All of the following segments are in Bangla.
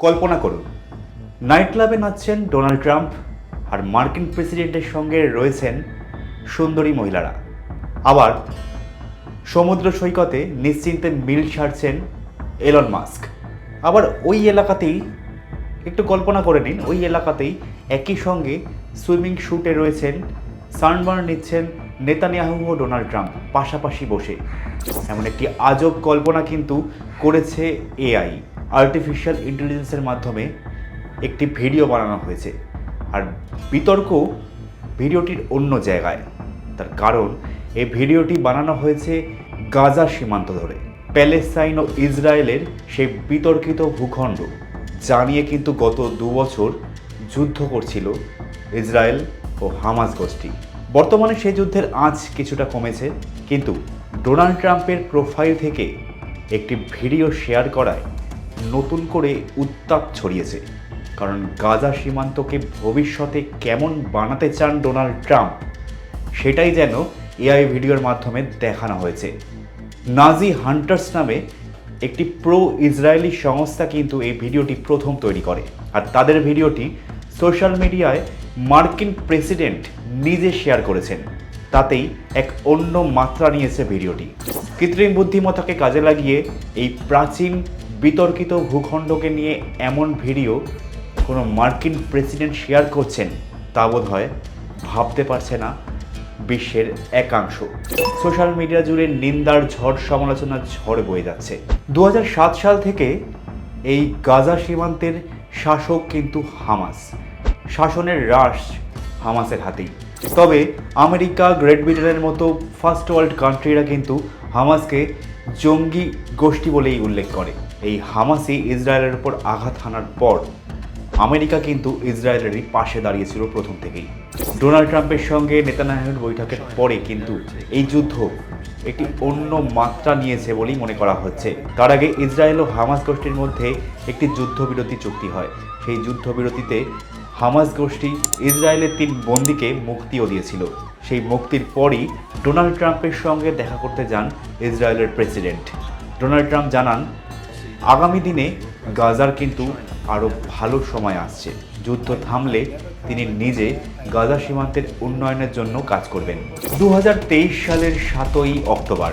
কল্পনা করুন, নাইট ক্লাবে নাচছেন ডোনাল্ড ট্রাম্প আর মার্কিন প্রেসিডেন্টের সঙ্গে রয়েছেন সুন্দরী মহিলারা। আবার সমুদ্র সৈকতে নিশ্চিন্তে মিল ছাড়ছেন এলন মাস্ক। আবার ওই এলাকাতেই, একটু কল্পনা করে নিন, ওই এলাকাতেই একই সঙ্গে সুইমিং শ্যুটে রয়েছেন, সানবার্ন নিচ্ছেন নেতানিয়াহু ও ডোনাল্ড ট্রাম্প পাশাপাশি বসে। এমন একটি আজব কল্পনা কিন্তু করেছে এআই। আর্টিফিশিয়াল ইন্টেলিজেন্সের মাধ্যমে একটি ভিডিও বানানো হয়েছে। আর বিতর্ক ভিডিওটির অন্য জায়গায়। তার কারণ, এই ভিডিওটি বানানো হয়েছে গাজা সীমান্ত ধরে। প্যালেস্তাইন ও ইসরায়েলের সেই বিতর্কিত ভূখণ্ড, যা নিয়ে কিন্তু গত দু বছর যুদ্ধ করছিল ইসরায়েল ও হামাস গোষ্ঠী। বর্তমানে সেই যুদ্ধের আঁচ কিছুটা কমেছে, কিন্তু ডোনাল্ড ট্রাম্পের প্রোফাইল থেকে একটি ভিডিও শেয়ার করায় নতুন করে উত্তাপ ছড়িয়েছে। কারণ গাজা সীমান্তকে ভবিষ্যতে কেমন বানাতে চান ডোনাল্ড ট্রাম্প, সেটাই যেন এআই ভিডিওর মাধ্যমে দেখানো হয়েছে। নাজি হান্টার্স নামে একটি প্রো ইসরায়েলি সংস্থা কিন্তু এই ভিডিওটি প্রথম তৈরি করে। আর তাদের ভিডিওটি সোশ্যাল মিডিয়ায় মার্কিন প্রেসিডেন্ট নিজে শেয়ার করেছেন। তাতেই এক অন্য মাত্রা নিয়েছে ভিডিওটি। কৃত্রিম বুদ্ধিমত্তাকে কাজে লাগিয়ে এই প্রাচীন বিতর্কিত ভূখণ্ডকে নিয়ে এমন ভিডিও কোনো মার্কিন প্রেসিডেন্ট শেয়ার করছেন তা বোধ হয় ভাবতে পারছে না বিশ্বের একাংশ। সোশ্যাল মিডিয়া জুড়ে নিন্দার ঝড় সমালোচনার ঝড় বয়ে যাচ্ছে। দু হাজার সাত সাল থেকে এই গাজা সীমান্তের শাসক কিন্তু হামাস। শাসনের হ্রাস হামাসের হাতেই। তবে আমেরিকা, গ্রেট ব্রিটেনের মতো ফার্স্ট ওয়ার্ল্ড কান্ট্রিরা কিন্তু হামাসকে জঙ্গি গোষ্ঠী বলেই উল্লেখ করে। এই হামাসই ইসরায়েলের উপর আঘাত হানার পর আমেরিকা কিন্তু ইসরায়েলেরই পাশে দাঁড়িয়েছিল প্রথম থেকেই। ডোনাল্ড ট্রাম্পের সঙ্গে নেতানায়াহুর বৈঠকের পরে কিন্তু এই যুদ্ধ একটি অন্য মাত্রা নিয়েছে বলেই মনে করা হচ্ছে। তার আগে ইসরায়েল ও হামাস গোষ্ঠীর মধ্যে একটি যুদ্ধবিরতি চুক্তি হয়। সেই যুদ্ধবিরতিতে হামাস গোষ্ঠী ইসরায়েলের তিন বন্দীকে মুক্তিও দিয়েছিল। সেই মুক্তির পরই ডোনাল্ড ট্রাম্পের সঙ্গে দেখা করতে যান ইসরায়েলের প্রেসিডেন্ট। ডোনাল্ড ট্রাম্প জানান আগামী দিনে গাজার কিন্তু আরও ভালো সময় আসছে। যুদ্ধ থামলে তিনি নিজে গাজা সীমান্তের উন্নয়নের জন্য কাজ করবেন। দু হাজার তেইশ সালের সাতই অক্টোবর,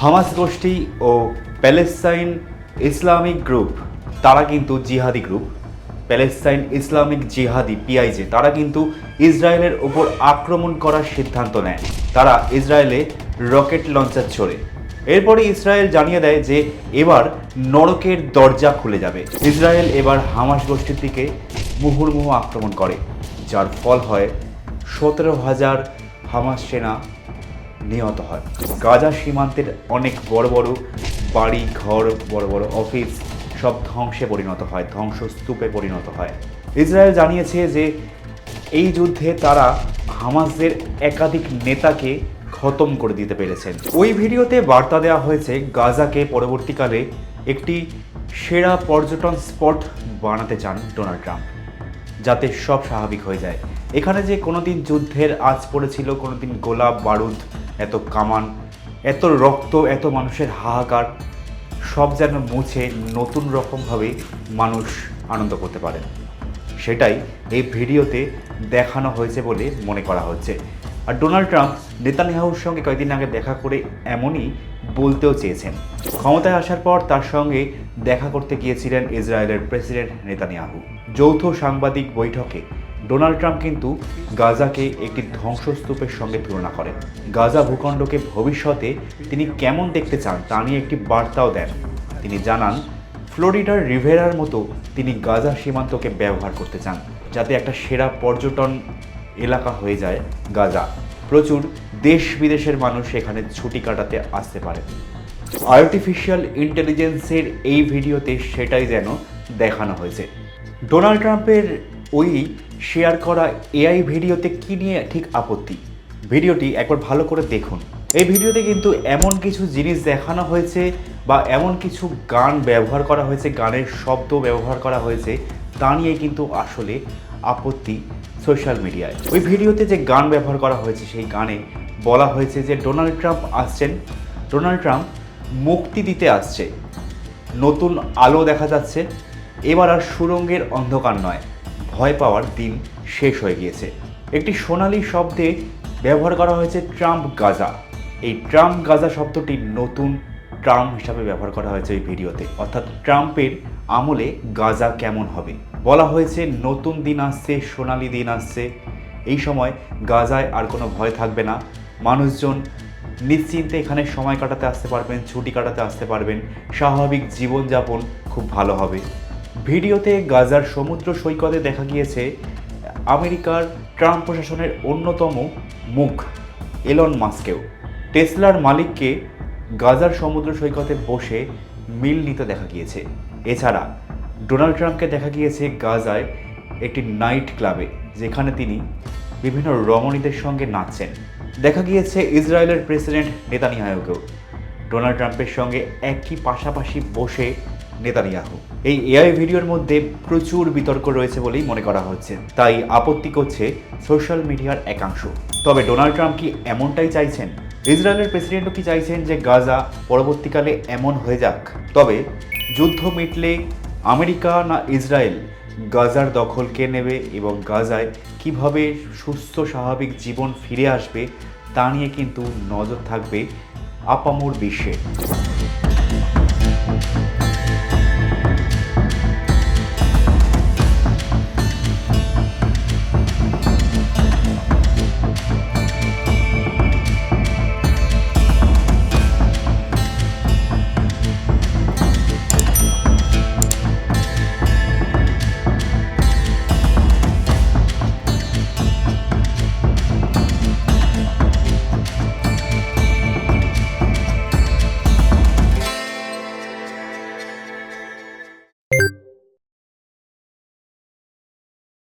হামাস গোষ্ঠী ও প্যালেস্তাইন ইসলামিক গ্রুপ, তারা কিন্তু জিহাদি গ্রুপ। প্যালেস্তাইন ইসলামিক জিহাদি পিআইজে, তারা কিন্তু ইসরায়েলের ওপর আক্রমণ করার সিদ্ধান্ত নেয়। তারা ইসরায়েলে রকেট লঞ্চার ছোড়ে। এরপরে ইসরায়েল জানিয়ে দেয় যে এবার নরকের দরজা খুলে যাবে। ইসরায়েল এবার হামাস গোষ্ঠীর দিকে মুহুর্মুহু আক্রমণ করে, যার ফল হয় সতেরো হাজার হামাস সেনা নিহত হয়। গাজা সীমান্তের অনেক বড় বড় বাড়ি, ঘর, বড় বড় অফিস সব ধ্বংসে পরিণত হয়, ধ্বংসস্তূপে পরিণত হয়। ইসরায়েল জানিয়েছে যে এই যুদ্ধে তারা হামাসদের একাধিক নেতাকে খতম করে দিতে পেরেছেন। ওই ভিডিওতে বার্তা দেওয়া হয়েছে, গাজাকে পরবর্তীকালে একটি সেরা পর্যটন স্পট বানাতে চান ডোনাল্ড ট্রাম্প, যাতে সব স্বাভাবিক হয়ে যায়। এখানে যে কোনোদিন যুদ্ধের আজ পড়েছিল, কোনোদিন গোলাপ, বারুদ, এত কামান, এত রক্ত, এত মানুষের হাহাকার, সব যেন মুছে নতুন রকমভাবে মানুষ আনন্দ করতে পারেন। সেটাই এই ভিডিওতে দেখানো হয়েছে বলে মনে করা হচ্ছে। আর ডোনাল্ড ট্রাম্প নেতানিয়াহুর সঙ্গে কয়েকদিন আগে দেখা করে এমনই বলতেও চেয়েছেন। ক্ষমতায় আসার পর তার সঙ্গে দেখা করতে গিয়েছিলেন ইসরায়েলের প্রেসিডেন্ট নেতানিয়াহু। যৌথ সাংবাদিক বৈঠকে ডোনাল্ড ট্রাম্প কিন্তু গাজাকে একটি ধ্বংসস্তূপের সঙ্গে তুলনা করেন। গাজা ভূখণ্ডকে ভবিষ্যতে তিনি কেমন দেখতে চান তা নিয়ে একটি বার্তাও দেন। তিনি জানান, ফ্লোরিডার রিভেরার মতো তিনি গাজা সীমান্তকে ব্যবহার করতে চান, যাতে একটা সেরা পর্যটন এলাকা হয়ে যায় গাজা। প্রচুর দেশ বিদেশের মানুষ এখানে ছুটি কাটাতে আসতে পারে। আর্টিফিশিয়াল ইন্টেলিজেন্সের এই ভিডিওতে সেটাই যেন দেখানো হয়েছে। ডোনাল্ড ট্রাম্পের ওই শেয়ার করা এআই ভিডিওতে কি নিয়ে ঠিক আপত্তি? ভিডিওটি একবার ভালো করে দেখুন। এই ভিডিওতে কিন্তু এমন কিছু জিনিস দেখানো হয়েছে বা এমন কিছু গান ব্যবহার করা হয়েছে, গানের শব্দ ব্যবহার করা হয়েছে, তা নিয়ে কিন্তু আসলে আপত্তি সোশ্যাল মিডিয়ায়। ওই ভিডিওতে যে গান ব্যবহার করা হয়েছে, সেই গানে বলা হয়েছে যে ডোনাল্ড ট্রাম্প আসছেন। ডোনাল্ড ট্রাম্প মুক্তি দিতে আসছে। নতুন আলো দেখা যাচ্ছে। এবার আর সুরঙ্গের অন্ধকার নয়। ভয় পাওয়ার দিন শেষ হয়ে গিয়েছে। একটি সোনালি শব্দে ব্যবহার করা হয়েছে ট্রাম্প গাজা। এই ট্রাম্প গাজা শব্দটি নতুন ট্রাম্প হিসাবে ব্যবহার করা হয়েছে এই ভিডিওতে। অর্থাৎ ট্রাম্পের আমলে গাজা কেমন হবে? বলা হয়েছে, নতুন দিন আসছে, সোনালি দিন আসছে। এই সময় গাজায় আর কোনো ভয় থাকবে না। মানুষজন নিশ্চিন্তে এখানে সময় কাটাতে আসতে পারবেন, ছুটি কাটাতে আসতে পারবেন। স্বাভাবিক জীবনযাপন খুব ভালো হবে। ভিডিওতে গাজার সমুদ্র সৈকতে দেখা গিয়েছে, আমেরিকার ট্রাম্প প্রশাসনের অন্যতম মুখ, এলন মাস্কেও টেসলার মালিককে গাজার সমুদ্র সৈকতে বসে মিল নিতে দেখা গিয়েছে। এছাড়া ডোনাল্ড ট্রাম্পকে দেখা গিয়েছে গাজায় একটি নাইট ক্লাবে, যেখানে তিনি বিভিন্ন রমণীদের সঙ্গে নাচছেন। দেখা গিয়েছে ইসরায়েলের প্রেসিডেন্ট নেতানিয়াহুকেও। ডোনাল্ড ট্রাম্পের সঙ্গে একই পাশাপাশি বসে নেতানিয়াহু। এই এআই ভিডিওর মধ্যে প্রচুর বিতর্ক রয়েছে বলেই মনে করা হচ্ছে। তাই আপত্তি করছে সোশ্যাল মিডিয়ার একাংশ। তবে ডোনাল্ড ট্রাম্প কি এমনটাই চাইছেন? ইসরায়েলের প্রেসিডেন্টও কি চাইছেন যে গাজা পরবর্তীকালে এমন হয়ে যাক? তবে যুদ্ধ মিটলে আমেরিকা না ইসরায়েল? গাজার দখল কে নেবে এবং গাজায় কীভাবে সুস্থ, স্বাভাবিক জীবন ফিরে আসবে তা নিয়ে কিন্তু নজর থাকবে আপামোর বিশ্বে।